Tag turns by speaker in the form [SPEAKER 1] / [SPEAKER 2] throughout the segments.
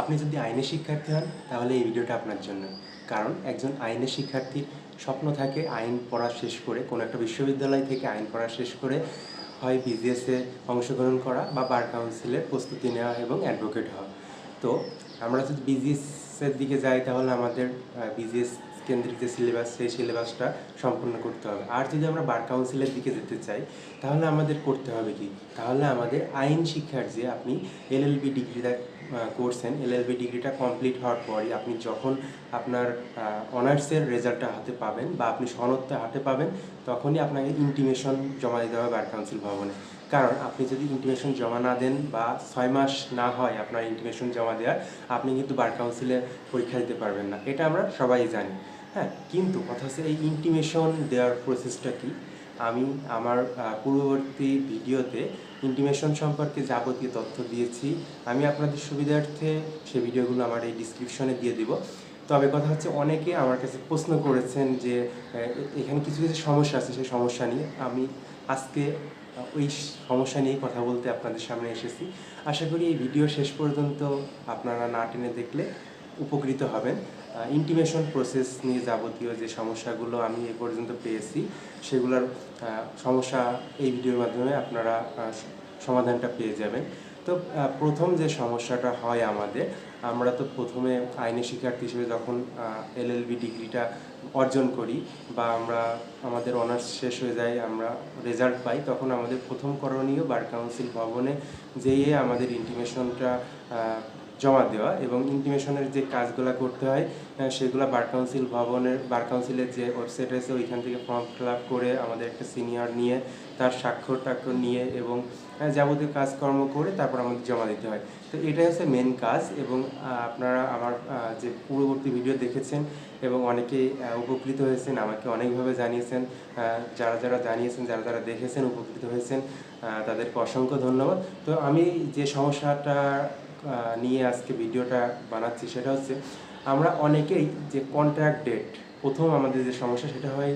[SPEAKER 1] আপনি যদি আইনের শিক্ষার্থী হন, তাহলে এই ভিডিওটা আপনার জন্য। কারণ একজন আইনের শিক্ষার্থীর স্বপ্ন থাকে আইন পড়া শেষ করে, কোনো একটা বিশ্ববিদ্যালয় থেকে আইন পড়া শেষ করে হয় বিজিএসে অংশগ্রহণ করা বা বার কাউন্সিলের প্রস্তুতি নেওয়া এবং অ্যাডভোকেট হওয়া। তো আমরা যদি বিজিএসের দিকে যাই, তাহলে আমাদের বিজিএস কেন্দ্রিক যে সিলেবাস সেই সিলেবাসটা সম্পূর্ণ করতে হবে। আর যদি আমরা বার কাউন্সিলের দিকে যেতে চাই, তাহলে আমাদের করতে হবে কি? তাহলে আমাদের আইন শিক্ষার যে আপনি এলএলবি ডিগ্রিটা করছেন এলএলবি ডিগ্রিটা কমপ্লিট হওয়ার পরই আপনি যখন আপনার অনার্সের রেজাল্টটা হাতে পাবেন বা আপনি সনদটা হাতে পাবেন, তখনই আপনাকে ইন্টিমেশন জমা দিতে হবে বার কাউন্সিল ভবনে। কারণ আপনি যদি ইন্টিমেশন জমা না দেন বা ছয় মাস না হয় আপনার ইন্টিমেশন জমা দেওয়ার, আপনি কিন্তু বার কাউন্সিলে পরীক্ষা দিতে পারবেন না। এটা আমরা সবাই জানি। হ্যাঁ কিন্তু কথা হচ্ছে এই ইন্টিমেশন দেওয়ার প্রসেসটা কি? আমি আমার পূর্ববর্তী ভিডিওতে ইন্টিমেশন সম্পর্কে যাবতীয় তথ্য দিয়েছি। আমি আপনাদের সুবিধার্থে সেই ভিডিওগুলো আমার এই ডিসক্রিপশনে দিয়ে দিব। তবে কথা হচ্ছে অনেকে আমার কাছে প্রশ্ন করেছেন যে এখানে কিছু কিছু সমস্যা আছে, সেই সমস্যা নিয়ে। আমি আজকে ওই সমস্যা নিয়েই কথা বলতে আপনাদের সামনে এসেছি। আশা করি এই ভিডিও শেষ পর্যন্ত আপনারা না টেনে দেখলে উপকৃত হবেন। ইন্টিমেশন প্রসেস নিয়ে যাবতীয় যে সমস্যাগুলো আমি এ পর্যন্ত পেয়েছি, সেগুলোর সমস্যা এই ভিডিওর মাধ্যমে আপনারা সমাধানটা পেয়ে যাবেন। তো প্রথম যে সমস্যাটা হয় আমাদের, আমরা তো প্রথমে আইনি শিক্ষার্থী হিসেবে যখন এলএলবি ডিগ্রিটা অর্জন করি বা আমরা, আমাদের অনার্স শেষ হয়ে যায়, আমরা রেজাল্ট পাই, তখন আমাদের প্রথম করণীয় বার কাউন্সিল ভবনে যেয়ে আমাদের ইন্টিমেশনটা জমা দেওয়া এবং ইন্টিমেশনের যে কাজগুলো করতে হয় সেগুলো বার কাউন্সিল ভবনের বার কাউন্সিলের যে ওয়েবসাইট আছে ওইখান থেকে ফর্ম ফিল করে আমাদের একটা সিনিয়র নিয়ে, তার স্বাক্ষর টাক্ষর নিয়ে এবং যাবতীয় কাজকর্ম করে তারপর আমাদের জমা দিতে হয়। তো এটাই হচ্ছে মেন কাজ এবং আপনারা আমার যে পূর্ববর্তী ভিডিও দেখেছেন এবং অনেকেই উপকৃত হয়েছেন, আমাকে অনেকভাবে জানিয়েছেন যারা যারা জানিয়েছেন, যারা যারা দেখেছেন, উপকৃত হয়েছেন তাদেরকে অসংখ্য ধন্যবাদ। তো আমি যে সমস্যাটা নিয়ে আজকে ভিডিওটা বানাচ্ছি সেটা হচ্ছে আমরা অনেকেই যে কন্ট্রাক্ট ডেট প্রথম আমাদের যে সমস্যা সেটা হয়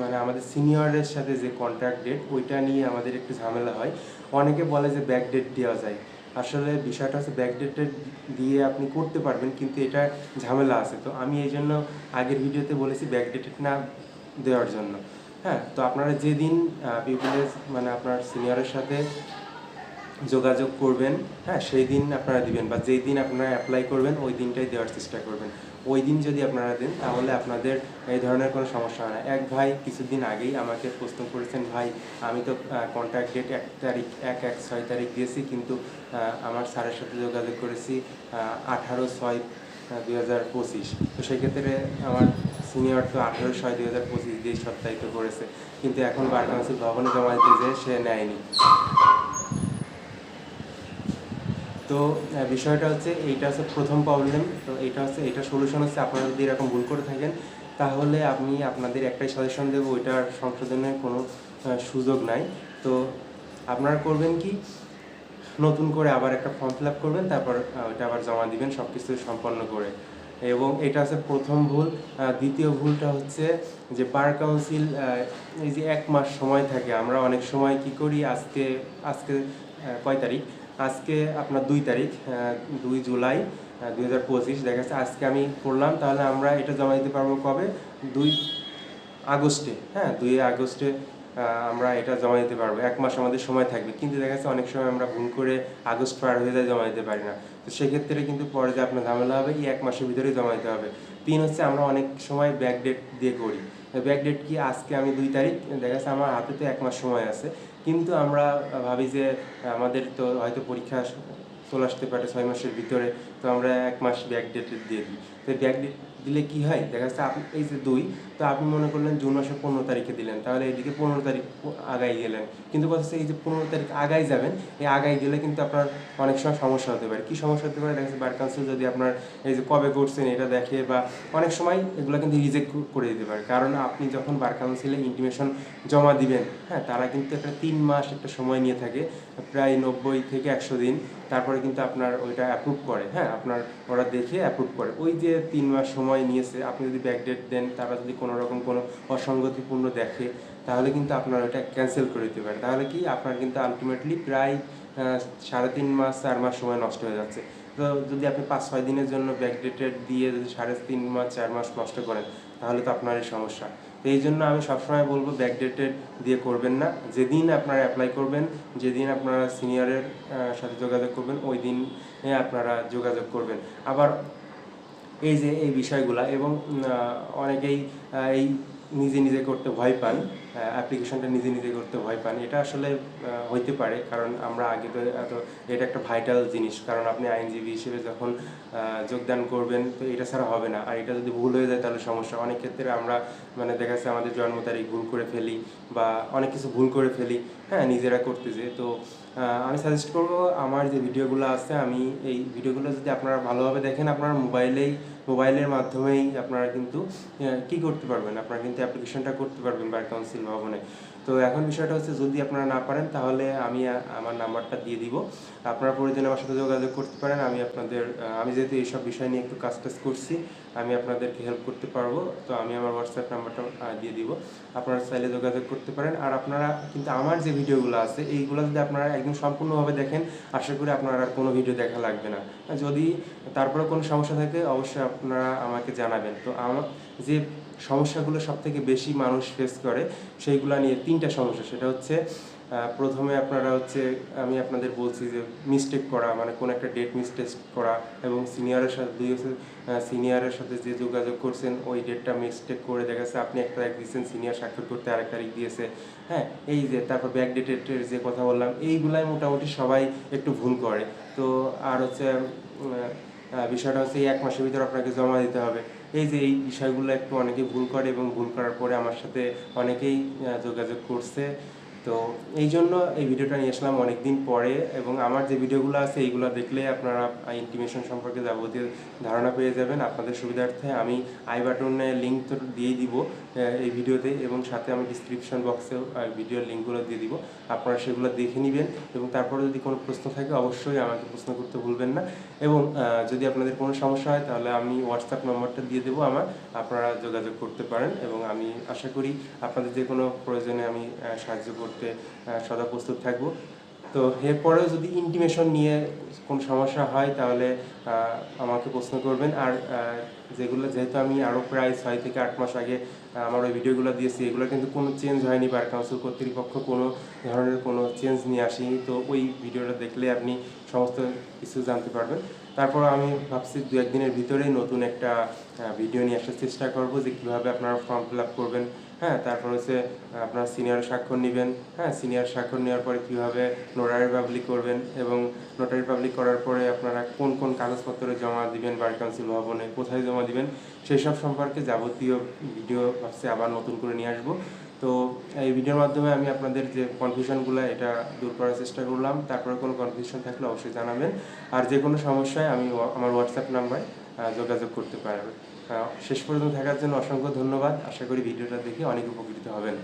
[SPEAKER 1] মানে আমাদের সিনিয়রের সাথে যে কন্ট্রাক্ট ডেট ওইটা নিয়ে আমাদের একটু ঝামেলা হয়। অনেকে বলে যে ব্যাক ডেট দেওয়া যায়। আসলে বিষয়টা হচ্ছে ব্যাক ডেটেড দিয়ে আপনি করতে পারবেন, কিন্তু এটা ঝামেলা আছে। তো আমি এই জন্য আগের ভিডিওতে বলেছি ব্যাক ডেটেড না দেওয়ার জন্য। হ্যাঁ তো আপনারা যেদিন পিপুলের মানে আপনার সিনিয়রের সাথে যোগাযোগ করবেন হ্যাঁ সেই দিন আপনারা দিবেন বা যেই দিন আপনারা অ্যাপ্লাই করবেন, ওই দিনটাই দেওয়ার চেষ্টা করবেন। ওই দিন যদি আপনারা দেন, তাহলে আপনাদের এই ধরনের কোনো সমস্যা হয় না। এক ভাই কিছুদিন আগেই আমাকে প্রশ্ন করেছেন, ভাই, আমি তো কন্ট্যাক্ট ডেট এক তারিখ, এক এক, ছয় তারিখ দিয়েছি, কিন্তু আমার স্যারের সাথে যোগাযোগ করেছি আঠারো ছয় দুই হাজার পঁচিশ। তো সেক্ষেত্রে আমার সিনিয়র তো আঠারো ছয়, দুই হাজার পঁচিশ দিয়ে সপ্তাহিত করেছে। কিন্তু এখন বার কাউন্সিল ভবনে জমা দিতে যে সে নেয়নি। তো বিষয়টা হচ্ছে এইটা হচ্ছে প্রথম প্রবলেম তো এইটা হচ্ছে এটা সলিউশন হচ্ছে আপনারা যদি এরকম ভুল করে থাকেন, তাহলে আমি আপনাদের একটাই সাজেশন দেবো, ওইটার সংশোধনের কোনো সুযোগ নাই। তো আপনারা করবেন কি? নতুন করে আবার একটা ফর্ম ফিল করবেন, তারপর ওইটা আবার জমা দিবেন সব কিছু সম্পন্ন করে। এবং এটা হচ্ছে প্রথম ভুল। দ্বিতীয় ভুলটা হচ্ছে যে বার কাউন্সিল এই যে এক মাস সময় থাকে, আমরা অনেক সময় কি করি? আজকে আজকে কয় তারিখ? আজকে আপনার দুই তারিখ দুই জুলাই দুই হাজার পঁচিশ। দেখা যাচ্ছে আজকে আমি করলাম, তাহলে আমরা এটা জমা দিতে পারব কবে? দুই আগস্টে হ্যাঁ দুই আগস্টে আমরা এটা জমা দিতে পারব। এক মাস আমাদের সময় থাকবে, কিন্তু দেখা যাচ্ছে অনেক সময় আমরা ভুল করে আগস্ট পার হয়ে যায় জমা দিতে পারি না। তো সেক্ষেত্রে কিন্তু পরে যে আপনার ঝামেলা হবে, এই এক মাসের ভিতরেই জমা দিতে হবে। তিন হচ্ছে আমরা অনেক সময় ব্যাক ডেট দিয়ে করি। ব্যাক ডেট কি? আজকে আমি দুই তারিখ, দেখা যাচ্ছে আমার হাতে তো এক মাস সময় আছে। কিন্তু আমরা ভাবি যে, আমাদের তো হয়তো পরীক্ষা চলে আসতে পারে ছয় মাসের ভিতরে, তো আমরা এক মাস ব্যাক ডেট দিয়ে দিই। তো ব্যাক ডেট দিলে কি হয়? দেখা যাচ্ছে আপনি, এই যে দুই, তো আপনি মনে করলেন জুন মাসের পনেরো তারিখে দিলেন, তাহলে এইদিকে পনেরো তারিখ আগাই গেলেন। কিন্তু কথা হচ্ছে এই যে পনেরো তারিখ আগাই যাবেন, এই আগাই গেলে কিন্তু আপনার অনেক সময় সমস্যা হতে পারে। কি সমস্যা হতে পারে? দেখা যাচ্ছে বার কাউন্সিল যদি আপনার এই যে কবে করছেন এটা দেখে বা অনেক সময় এগুলো কিন্তু রিজেক্ট করে দিতে পারে। কারণ আপনি যখন বার কাউন্সিলে ইন্টিমেশন জমা দিবেন হ্যাঁ তারা কিন্তু একটা তিন মাস একটা সময় নিয়ে থাকে। প্রায় নব্বই থেকে একশো দিন। তারপরে কিন্তু আপনার ওইটা অ্যাপ্রুভ করে হ্যাঁ? আপনার ওরা দেখে অ্যাপ্রুভ করে। ওই যে তিন মাস সময় নিয়েছে, আপনি যদি ব্যাকডেট দেন, তারা যদি কোনো রকম কোনো অসঙ্গতিপূর্ণ দেখে, তাহলে কিন্তু আপনার ওইটা ক্যান্সেল করে দিতে পারে তাহলে কি আপনার কিন্তু আলটিমেটলি প্রায় সাড়ে তিন মাস, চার মাস সময় নষ্ট হয়ে যাচ্ছে। তো যদি আপনি পাঁচ, ছয় দিনের জন্য ব্যাকডেটেড দিয়ে যদি সাড়ে তিন মাস, চার মাস নষ্ট করেন, তাহলে তো আপনার এই সমস্যা। এই জন্য আমি সবসময় বলব ব্যাকডেটেড দিয়ে করবেন না। যেদিন আপনারা অ্যাপ্লাই করবেন, যেদিন আপনারা সিনিয়রের সাথে যোগাযোগ করবেন ওই দিন আপনারা যোগাযোগ করবেন। আবার এই যে এই বিষয়গুলা এবং অনেকেই এই নিজে নিজে করতে ভয় পান অ্যাপ্লিকেশনটা নিজে নিজে করতে ভয় পান। এটা আসলে হইতে পারে। কারণ আমরা আগে তো এত, এটা একটা ভাইটাল জিনিস। কারণ আপনি আইনজীবী হিসেবে যখন যোগদান করবেন, তো এটা ছাড়া হবে না। আর এটা যদি ভুল হয়ে যায়, তাহলে সমস্যা। অনেক ক্ষেত্রে আমরা মানে দেখা যাচ্ছে আমাদের জন্ম তারিখ ভুল করে ফেলি বা অনেক কিছু ভুল করে ফেলি। হ্যাঁ নিজেরা করতে যে তো আমি সাজেস্ট করব, আমার যে ভিডিওগুলো আছে, আমি এই ভিডিওগুলো যদি আপনারা ভালোভাবে দেখেন, আপনার মোবাইলেই, মোবাইলের মাধ্যমেই আপনারা কিন্তু কি করতে পারবেন? আপনারা কিন্তু অ্যাপ্লিকেশনটা করতে পারবেন বার কাউন্সিল ভবনে তো এখন বিষয়টা হচ্ছে যদি আপনারা না পারেন, তাহলে আমি, আমার নাম্বারটা দিয়ে দিব। আপনারা প্রয়োজনে আমার সাথে যোগাযোগ করতে পারেন, আমি আপনাদের, আমি যেহেতু এইসব বিষয় নিয়ে একটু কাজ টাজ করছি, আমি আপনাদেরকে হেল্প করতে পারব। তো আমি আমার হোয়াটসঅ্যাপ নাম্বারটা দিয়ে দিব। আপনারা চাইলে যোগাযোগ করতে পারেন। আর আপনারা, কিন্তু আমার যে ভিডিওগুলো আছে, এইগুলো যদি আপনারা একদম সম্পূর্ণভাবে দেখেন, আশা করি আপনার আর কোনো ভিডিও দেখা লাগবে না। যদি তারপরে কোনো সমস্যা থাকে, অবশ্যই আপনারা আমাকে জানাবেন। তো আমার যে সমস্যাগুলো সব থেকে বেশি মানুষ ফেস করে, সেইগুলো নিয়ে তিনটা সমস্যা। সেটা হচ্ছে প্রথমে আপনারা হচ্ছে, আমি আপনাদের বলছি যে মিস্টেক করা মানে কোন একটা ডেট মিস্টেক করা এবং সিনিয়রের সাথে, দুই সিনিয়রের সাথে যে যোগাযোগ করছেন, ওই ডেটটা মিস্টেক করে দেখা যাচ্ছে আপনি এক তারিখ দিয়েছেন সিনিয়র স্বাক্ষর করতে আরেক তারিখ দিয়েছে। হ্যাঁ এই যে তারপর ব্যাক ডেটের যে কথা বললাম, এইগুলাই মোটামুটি সবাই একটু ভুল করে। তো আর হচ্ছে বিষয়টা হচ্ছে এই এক মাসের ভিতরে আপনাকে জমা দিতে হবে। এই যে এই বিষয়গুলো একটু অনেকে ভুল করে এবং ভুল করার পরে আমার সাথে অনেকেই যোগাযোগ করছে। তো এই জন্য এই ভিডিওটা নিয়ে আসলাম অনেকদিন পরে এবং আমার যে ভিডিওগুলো আছে এইগুলো দেখলে আপনারা ইন্টিমেশন সম্পর্কে যাবতীয় ধারণা পেয়ে যাবেন। আপনাদের সুবিধার্থে আমি আই বাটনে লিঙ্ক তো দিয়ে দিব এই ভিডিওতে এবং সাথে আমি ডিসক্রিপশন বক্সেও ভিডিওর লিঙ্কগুলো দিয়ে দিব। আপনারা সেগুলো দেখে নেবেন এবং তারপরে যদি কোনো প্রশ্ন থাকে অবশ্যই আমাকে প্রশ্ন করতে ভুলবেন না। এবং যদি আপনাদের কোনো সমস্যা হয় তাহলে আমি হোয়াটসঅ্যাপ নম্বরটা দিয়ে দেবো আমার, আপনারা যোগাযোগ করতে পারেন এবং আমি আশা করি আপনাদের যে কোনো প্রয়োজনে আমি সাহায্য সাহায্য করতে সদা প্রস্তুত থাকব। তো এরপরেও যদি ইন্টিমেশন নিয়ে কোনো সমস্যা হয়, তাহলে আমাকে প্রশ্ন করবেন। আর যেগুলো, যেহেতু আমি আরও প্রায় ছয় থেকে আট মাস আগে আমার ওই ভিডিওগুলো দিয়েছি, এগুলো কিন্তু কোনো চেঞ্জ হয়নি বার কাউন্সিল কর্তৃপক্ষ কোনো ধরনের কোনো চেঞ্জ নিয়ে আসেনি। তো ওই ভিডিওটা দেখলে আপনি সমস্ত কিছু জানতে পারবেন। তারপর আমি ভাবছি দু একদিনের ভিতরেই নতুন একটা ভিডিও নিয়ে আসার চেষ্টা করব, যে কীভাবে আপনারা ফর্ম ফিল আপ করবেন। হ্যাঁ তারপর হচ্ছে আপনার সিনিয়র স্বাক্ষর নেবেন। হ্যাঁ সিনিয়র স্বাক্ষর নেওয়ার পরে কীভাবে নোটারি পাবলিক করবেন এবং নোটারি পাবলিক করার পরে আপনারা কোন কোন কাগজপত্র জমা দিবেন বার কাউন্সিল ভবনে কোথায় জমা দিবেন সেই সব সম্পর্কে যাবতীয় ভিডিও ভাবছি আবার নতুন করে নিয়ে আসব। তো এই ভিডিওর মাধ্যমে আমি আপনাদের যে কনফিউশনগুলো এটা দূর করার চেষ্টা করলাম। তারপরে কোনো কনফিউশন থাকলে অবশ্যই জানাবেন। আর যে কোনো সমস্যায় আমি আমার হোয়াটসঅ্যাপ নাম্বারে যোগাযোগ করতে পারবেন। শেষ পর্যন্ত থাকার জন্য অসংখ্য ধন্যবাদ। আশা করি ভিডিওটা দেখে অনেক উপকৃত হবেন।